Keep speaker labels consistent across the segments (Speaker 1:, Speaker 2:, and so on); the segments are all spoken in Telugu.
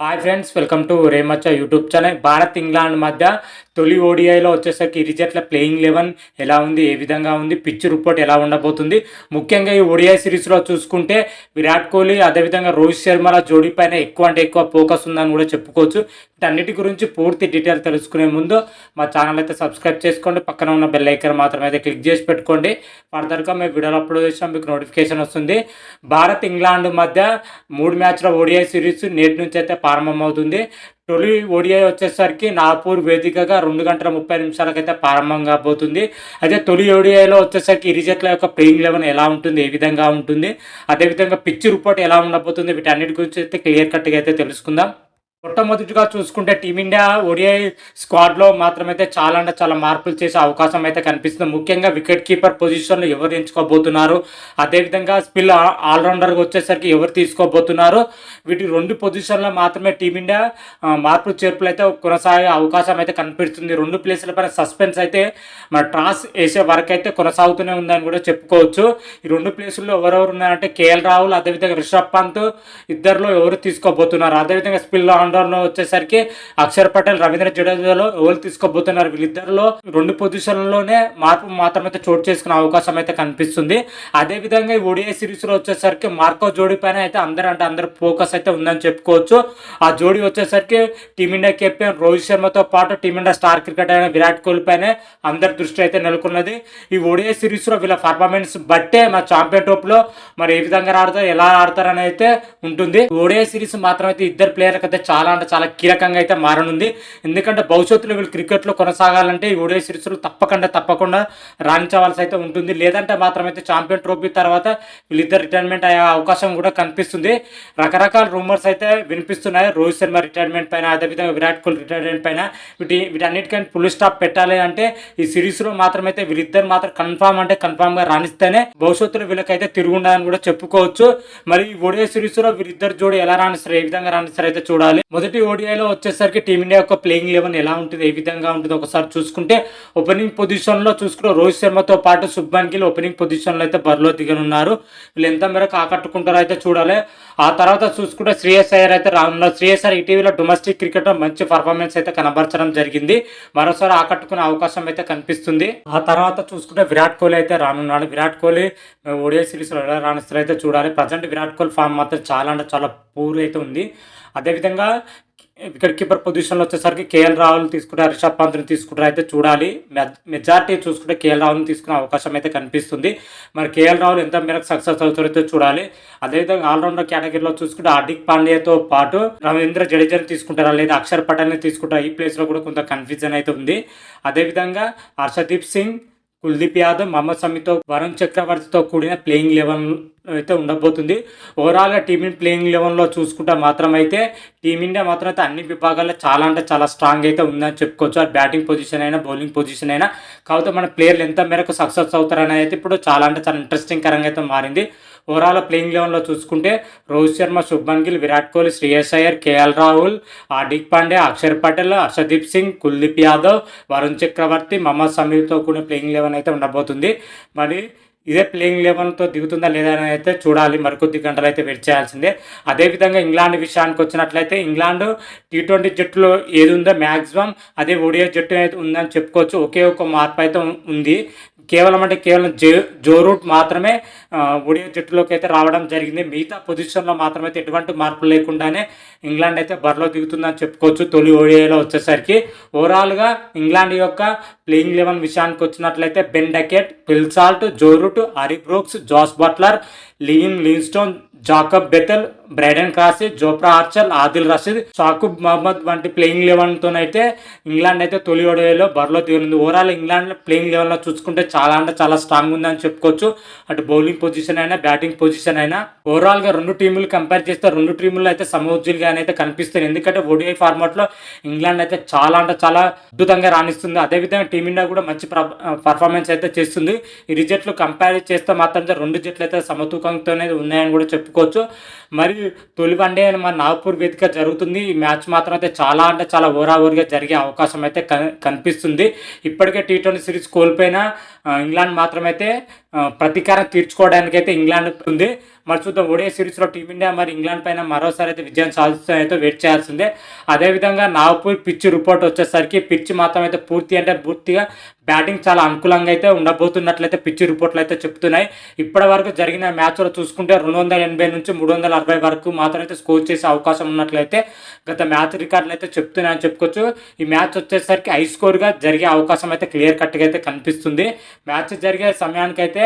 Speaker 1: హాయ్ ఫ్రెండ్స్ వెల్కమ్ టు రేమచ్చ యూట్యూబ్ ఛానల్ భారత్ ఇంగ్లాండ్ మధ్య తొలి ఓడిఐలో వచ్చేసరికి ఇరిజట్ల ప్లేయింగ్ లెవెన్ ఎలా ఉంది ఏ విధంగా ఉంది పిచ్ రిపోర్ట్ ఎలా ఉండబోతుంది. ముఖ్యంగా ఈ ఓడిఐ సిరీస్లో చూసుకుంటే విరాట్ కోహ్లీ అదేవిధంగా రోహిత్ శర్మల జోడీ పైన ఎక్కువ అంటే ఎక్కువ ఫోకస్ ఉందని కూడా చెప్పుకోవచ్చు. వీటన్నిటి గురించి పూర్తి డీటెయిల్ తెలుసుకునే ముందు మా ఛానల్ అయితే సబ్స్క్రైబ్ చేసుకోండి. పక్కన ఉన్న బెల్ ఐకన్ మాత్రం అయితే క్లిక్ చేసి పెట్టుకోండి. ఫర్దర్గా మేము వీడియోలు అప్లోడ్ చేసినా మీకు నోటిఫికేషన్ వస్తుంది. భారత్ ఇంగ్లాండ్ మధ్య మూడు మ్యాచ్ల ఓడిఐ సిరీస్ నేటి నుంచి అయితే ప్రారంభమవుతుంది. తొలి ఓడిఐ వచ్చేసరికి నాగపూర్ వేదికగా రెండు గంటల ముప్పై నిమిషాలకైతే ప్రారంభం కాబోతుంది. అయితే తొలి ఓడిఐలో వచ్చేసరికి ఇరిజట్ల యొక్క ప్లేయింగ్ లెవెన్ ఎలా ఉంటుంది ఏ విధంగా ఉంటుంది అదేవిధంగా పిచ్ రిపోర్ట్ ఎలా ఉండబోతుంది వీటన్నిటి గురించి అయితే క్లియర్ కట్గా అయితే తెలుసుకుందాం. మొట్టమొదటిగా చూసుకుంటే టీమిండియా ఒడిఐ స్క్వాడ్లో మాత్రమైతే చాలా అంటే చాలా మార్పులు చేసే అవకాశం అయితే కనిపిస్తుంది. ముఖ్యంగా వికెట్ కీపర్ పొజిషన్లో ఎవరు ఎంచుకోబోతున్నారు? అదేవిధంగా స్పిల్ ఆల్రౌండర్గా వచ్చేసరికి ఎవరు తీసుకోబోతున్నారు? వీటి రెండు పొజిషన్లో మాత్రమే టీమిండియా మార్పులు చేర్పులు అయితే కొనసాగే అవకాశం అయితే కనిపిస్తుంది. రెండు ప్లేసుల పైన సస్పెన్స్ అయితే మన ట్రాన్స్ వేసే వరకు అయితే కొనసాగుతూనే ఉందని కూడా చెప్పుకోవచ్చు. ఈ రెండు ప్లేసుల్లో ఎవరెవరు ఉన్నారంటే కేఎల్ రాహుల్ అదేవిధంగా రిషబ్ పంత్ ఇద్దరిలో ఎవరు తీసుకోబోతున్నారు? అదేవిధంగా స్పిల్ ఆందోళన వచ్చేసరికి అక్షర్ పటేల్ రవీంద్ర జడేజాలో ఎవరు తీసుకోబోతున్నారు. వీళ్ళిద్దరిలో రెండు పొజిషన్లలోనే మార్పు మాత్రమైతే చోటు చేసుకునే అవకాశం అయితే కనిపిస్తుంది. అదేవిధంగా ఈ ఒడిఐ సిరీస్లో వచ్చేసరికి మార్కో జోడీ పైన అయితే అందరూ అంటే అందరు ఫోకస్ అయితే ఉందని చెప్పుకోవచ్చు. ఆ జోడీ వచ్చేసరికి టీమిండియా కెప్టెన్ రోహిత్ శర్మతో పాటు టీమిండియా స్టార్ క్రికెటర్ అయిన విరాట్ కోహ్లీ పైనే అందరి దృష్టి అయితే నెలకొన్నది. ఈ ఒడిఐ సిరీస్లో వీళ్ళ పర్ఫార్మెన్స్ బట్టే మా ఛాంపియన్ ట్రోఫ్లో మరి ఏ విధంగా ఆడతారు ఎలా ఆడతారని అయితే ఉంటుంది. ఒడిఐ సిరీస్ మాత్రం అయితే ఇద్దరు ప్లేయర్లకు అయితే చాలా అంటే చాలా కీలకంగా అయితే మారనుంది. ఎందుకంటే భవిష్యత్తులో వీళ్ళు క్రికెట్లో కొనసాగాలంటే ఈ ఓడిఐ సిరీస్లో తప్పకుండా తప్పకుండా రాణించవలసి అయితే ఉంటుంది. లేదంటే మాత్రం అయితే ఛాంపియన్ ట్రోఫీ తర్వాత వీళ్ళిద్దరు రిటైర్మెంట్ అయ్యే అవకాశం కూడా కనిపిస్తుంది. రకరకాల రూమర్స్ అయితే వినిపిస్తున్నాయి. రోహిత్ శర్మ రిటైర్మెంట్ పైన అదేవిధంగా విరాట్ కోహ్లీ రిటైర్మెంట్ పైన వీటి వీటన్నిటికైనా ఫుల్ స్టాప్ పెట్టాలి అంటే ఈ సిరీస్లో మాత్రం అయితే వీళ్ళిద్దరు మాత్రం కన్ఫామ్ అంటే కన్ఫామ్గా రాణిస్తేనే భవిష్యత్తులో వీళ్ళకైతే తిరుగుండాలని కూడా చెప్పుకోవచ్చు. మరి ఈ ఓడిఐ సిరీస్లో వీరిద్దరు జోడి ఎలా రాణిస్తారు? ఏ విధంగా రాణిస్తారు అయితే చూడాలి. మొదటి ఓడిఐలో వచ్చేసరికి టీమిండియా యొక్క ప్లేయింగ్ లెవెన్ ఎలా ఉంటుంది ఏ విధంగా ఉంటుంది ఒకసారి చూసుకుంటే ఓపెనింగ్ పొజిషన్లో చూసుకుంటే రోహిత్ శర్మతో పాటు శుభ్మన్ గిల్ ఓపెనింగ్ పొజిషన్లో అయితే బరిలో దిగనున్నారు. వీళ్ళు ఎంత మేరకు ఆకట్టుకుంటారో అయితే చూడాలి. ఆ తర్వాత చూసుకుంటే శ్రేయస్ అయ్యర్ అయితే రానున్నారు. శ్రేయస్ అయ్యర్ ఇటీవల డొమెస్టిక్ క్రికెట్లో మంచి పర్ఫార్మెన్స్ అయితే కనబరచడం జరిగింది. మరోసారి ఆకట్టుకునే అవకాశం అయితే కనిపిస్తుంది. ఆ తర్వాత చూసుకుంటే విరాట్ కోహ్లీ అయితే రానున్నాడు. విరాట్ కోహ్లీ ఓడిఐ సిరీస్లో ఎలా రాణిస్తారో అయితే చూడాలి. ప్రజెంట్ విరాట్ కోహ్లీ ఫామ్ మాత్రం చాలా అంటే చాలా పూర్ అయితే ఉంది. అదేవిధంగా ఇక్కడ కీపర్ పొజిషన్లో వచ్చేసరికి కేఎల్ రాహుల్ తీసుకుంటారు రిషబ్ పంత్ని తీసుకుంటారు అయితే చూడాలి. మెజార్టీ చూసుకుంటే కేఎల్ రాహుల్ని తీసుకునే అవకాశం అయితే కనిపిస్తుంది. మరి కేఎల్ రాహుల్ ఎంత మేరకు సక్సెస్ అవుతారో అయితే చూడాలి. అదేవిధంగా ఆల్రౌండర్ కేటగిరీలో చూసుకుంటే హార్దిక్ పాండ్యాతో పాటు రవీంద్ర జడేజాని తీసుకుంటారా లేదా అక్షర్ పటేల్ని తీసుకుంటారా? ఈ ప్లేస్లో కూడా కొంత కన్ఫ్యూజన్ అయితే ఉంది. అదేవిధంగా హర్షదీప్ సింగ్ కుల్దీప్ యాదవ్ మహమ్మద్ సమీతో వరుణ్ చక్రవర్తితో కూడిన ప్లేయింగ్ లెవెన్ అయితే ఉండబోతుంది. ఓవరాల్గా టీమిండియా ప్లేయింగ్ లెవెన్లో చూసుకుంటే మాత్రం అయితే టీమిండియా మాత్రం అయితే అన్ని విభాగాల్లో చాలా అంటే చాలా స్ట్రాంగ్ అయితే ఉందని చెప్పుకోవచ్చు. అది బ్యాటింగ్ పొజిషన్ అయినా బౌలింగ్ పొజిషన్ అయినా. కాకపోతే మన ప్లేయర్లు ఎంత మేరకు సక్సెస్ అవుతారని అయితే ఇప్పుడు చాలా అంటే చాలా ఇంట్రెస్టింగ్ కరంగా అయితే మారింది. ఓవరాల్ ప్లేయింగ్ లెవెన్లో చూసుకుంటే రోహిత్ శర్మ శుభ్మన్ గిల్ విరాట్ కోహ్లీ శ్రేయస్ అయ్యర్ కేఎల్ రాహుల్ హార్దిక్ పాండే అక్షర్ పటేల్ హర్షదీప్ సింగ్ కుల్దీప్ యాదవ్ వరుణ్ చక్రవర్తి మహమ్మద్ సమీర్తో కూడిన ప్లేయింగ్ లెవెన్ అయితే ఉండబోతుంది. మరి ఇదే ప్లేయింగ్ లెవెన్తో దిగుతుందా లేదా అని అయితే చూడాలి. మరికొద్ది గంటలు అయితే వెయిట్ చేయాల్సిందే. అదేవిధంగా ఇంగ్లాండ్ విషయానికి వచ్చినట్లయితే ఇంగ్లాండ్ టీ ట్వంటీ జట్టులో ఏది ఉందో మ్యాక్సిమం అదే ఒడియా జట్టు అయితే ఉందని చెప్పుకోవచ్చు. ఒకే ఒక మార్పు అయితే ఉంది. కేవలం అంటే కేవలం జో జో రూట్ మాత్రమే ఒడియా జట్టులోకి అయితే రావడం జరిగింది. మిగతా పొజిషన్లో మాత్రమైతే అయితే ఎటువంటి మార్పులు లేకుండానే ఇంగ్లాండ్ అయితే బరిలో దిగుతుందని చెప్పుకోవచ్చు. తొలి ఓడిఐలో వచ్చేసరికి ఓవరాల్గా ఇంగ్లాండ్ యొక్క ప్లేయింగ్ లెవెన్ విషయానికి వచ్చినట్లయితే Ben Duckett Phil Salt Joe Root Brooks Jos Buttler Liam Livingstone Jacob Bethell Brydon Carse Jofra Archer Adil Rashid Saqib Mahmood వంటి ప్లేయింగ్ లెవెన్తోనైతే ఇంగ్లాండ్ అయితే తొలి ఓడిఐలో బరిలో తీరింది ఓవరాల్ ఇంగ్లాండ్ ప్లేయింగ్ లెవెన్లో చూసుకుంటే చాలా అంటే చాలా స్ట్రాంగ్ ఉందని చెప్పుకోవచ్చు. అటు బౌలింగ్ పొజిషన్ అయినా బ్యాటింగ్ పొజిషన్ అయినా. ఓవరాల్గా రెండు టీములు కంపేర్ చేస్తే రెండు టీములు అయితే సమోజ్జులుగానే అయితే కనిపిస్తుంది ఎందుకంటే ఓడిఐ ఫార్మాట్లో ఇంగ్లాండ్ అయితే చాలా అంటే చాలా అద్భుతంగా రాణిస్తుంది. అదేవిధంగా టీమిండియా కూడా మంచి పర్ఫార్మెన్స్ అయితే చేస్తుంది. ఈ రిజల్ట్లు కంపేర్ చేస్తే మాత్రం రెండు జట్లు అయితే సమతూకంతోనే ఉన్నాయని కూడా చెప్పుకోవచ్చు. మరి తొలి వన్డే మన నాగపూర్ వేదిక జరుగుతుంది. ఈ మ్యాచ్ మాత్రం అయితే చాలా అంటే చాలా ఓరాఓరిగా జరిగే అవకాశం అయితే కన్- కనిపిస్తుంది. ఇప్పటికే టీ ట్వంటీ సిరీస్ కోల్పోయిన ఇంగ్లాండ్ మాత్రమైతే ప్రతీకారం తీర్చుకోవడానికి అయితే ఇంగ్లాండ్ ఉంది. మరి చూద్దాం ఒడియా సిరీస్లో టీమిండియా మరి ఇంగ్లాండ్ పైన మరోసారి అయితే విజయం సాధిస్తాయో వెయిట్ చేయాల్సిందే. అదేవిధంగా నాగపూర్ పిచ్ రిపోర్ట్ వచ్చేసరికి పిచ్ మాత్రం అయితే పూర్తి అంటే పూర్తిగా బ్యాటింగ్ చాలా అనుకూలంగా అయితే ఉండబోతున్నట్లయితే పిచ్ రిపోర్ట్లు అయితే చెప్తున్నాయి. ఇప్పటి వరకు జరిగిన మ్యాచ్లో చూసుకుంటే రెండు వందల ఎనభై నుంచి మూడు వందల అరవై వరకు మాత్రం అయితే స్కోర్ చేసే అవకాశం ఉన్నట్లయితే గత మ్యాచ్ రికార్డులు అయితే చెప్తున్నాయని చెప్పుకోవచ్చు. ఈ మ్యాచ్ వచ్చేసరికి హై స్కోర్గా జరిగే అవకాశం అయితే క్లియర్ కట్గా అయితే కనిపిస్తుంది. మ్యాచ్ జరిగే సమయానికైతే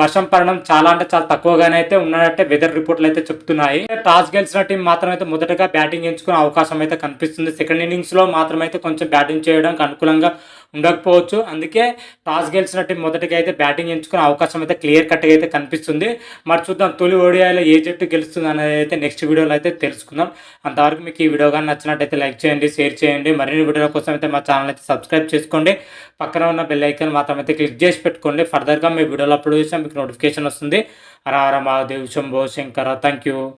Speaker 1: వర్షం పడడం చాలా అంటే చాలా తక్కువగానే అయితే ఉన్నట్టే వెదర్ రిపోర్ట్లు అయితే చెప్తున్నాయి. టాస్ గెలిచిన టీం మాత్రం అయితే మొదటగా బ్యాటింగ్ ఎంచుకునే అవకాశం అయితే కనిపిస్తుంది. సెకండ్ ఇన్నింగ్స్లో మాత్రం అయితే కొంచెం బ్యాటింగ్ చేయడానికి అనుకూలంగా ఉండకపోవచ్చు. అందుకే టాస్ గెలిచిన టీం మొదటగా అయితే బ్యాటింగ్ ఎంచుకునే అవకాశం అయితే క్లియర్ కట్గా అయితే కనిపిస్తుంది. మరి చూద్దాం తొలి ఓడియాలో ఏ జట్టు గెలుస్తుంది అనేది అయితే నెక్స్ట్ వీడియోలో అయితే తెలుసుకుందాం. అంతవరకు మీకు ఈ వీడియో కానీ నచ్చినట్టయితే లైక్ చేయండి షేర్ చేయండి. మరిన్ని వీడియోల కోసం అయితే మా ఛానల్ అయితే సబ్స్క్రైబ్ చేసుకోండి. పక్కన ఉన్న బెల్ ఐకాన్ మాత్రం అయితే క్లిక్ చేసి పెట్టుకోండి. ఫర్దర్గా మీ వీడియోలో అప్లోడ్ చేసినా మీకు నోటిఫికేషన్ వస్తుంది. Hara Hara Mahadev Shambho Shankara thank you